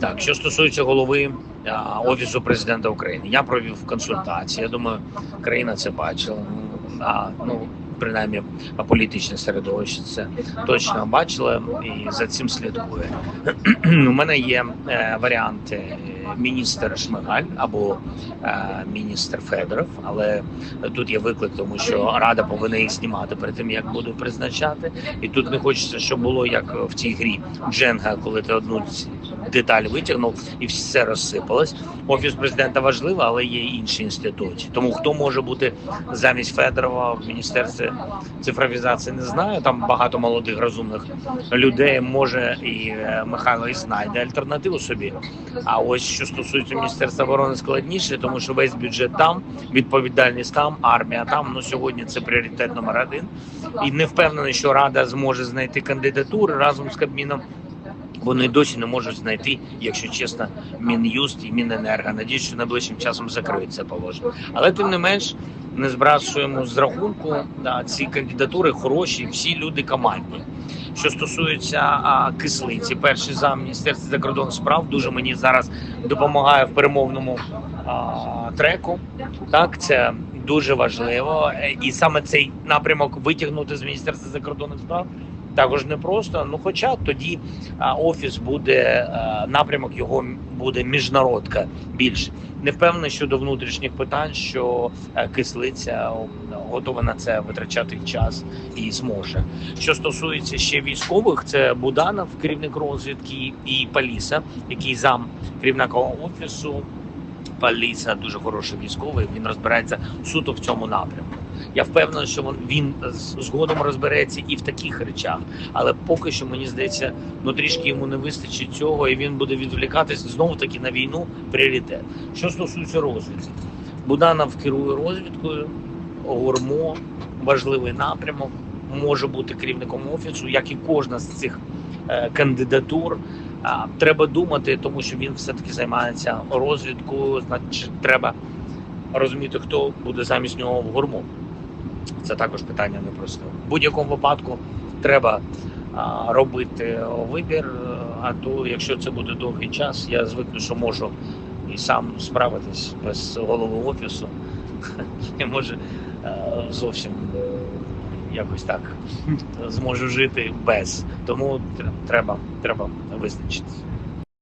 Так, що стосується голови а, офісу президента України, я провів консультації. Я думаю, країна це бачила. А, ну принаймні політичне середовище це точно бачила і за цим слідкує. У мене є е, варіанти міністр Шмигаль або е, міністр Федоров, але тут є виклик, тому що рада повинна їх знімати перед тим, як буду призначати. І тут не хочеться, щоб було як в цій грі Дженга, коли ти одну деталь витягнув і все розсипалось. Офіс президента важливий, але є інші інституції. Тому хто може бути замість Федорова в міністерстві цифровізації, не знаю. Там багато молодих розумних людей. Може і е, Михайло і знайде альтернативу собі. А ось що стосується міністерства оборони, складніше, тому що весь бюджет там, відповідальність там, армія там. Ну сьогодні це пріоритет номер один. І не впевнений, що рада зможе знайти кандидатури разом з Кабміном. Вони досі не можуть знайти, якщо чесно, мін'юст і Міненерго. Надіюсь, що найближчим часом закриють положення. Але тим не менш не збрасуємо з рахунку да, ці кандидатури хороші, всі люди командні. Що стосується а, кислиці, перший зам міністерства закордонних справ дуже мені зараз допомагає в перемовному а, треку. Так, це дуже важливо, і саме цей напрямок витягнути з міністерства закордонних справ також непросто. Ну, хоча тоді офіс буде напрямок його буде міжнародка більше. Не впевнений щодо внутрішніх питань, що е, кислиця готова на це витрачати час і зможе. Що стосується ще військових, це Буданов, керівник розвідки, і Паліса, який зам керівника офісу. Паліса дуже хороший військовий. Він розбирається суто в цьому напрямку. Я впевнений, що він, згодом розбереться і в таких речах, але поки що мені здається, ну трішки йому не вистачить цього, і він буде відволікатись знову таки на війну. Пріоритет. Що стосується розвідки, Буданов керує розвідкою, Гурмо важливий напрямок, може бути керівником офісу, як і кожна з цих е, кандидатур. А, треба думати, тому що він все таки займається розвідкою. Значить, треба розуміти, хто буде замість нього в гурму. Це також питання непросте. В будь-якому випадку треба робити вибір. А то, якщо це буде довгий час, я звикну, що можу і сам справитись без голови офісу. І може зовсім е, якось так зможу жити без. Тому треба, треба визначитися.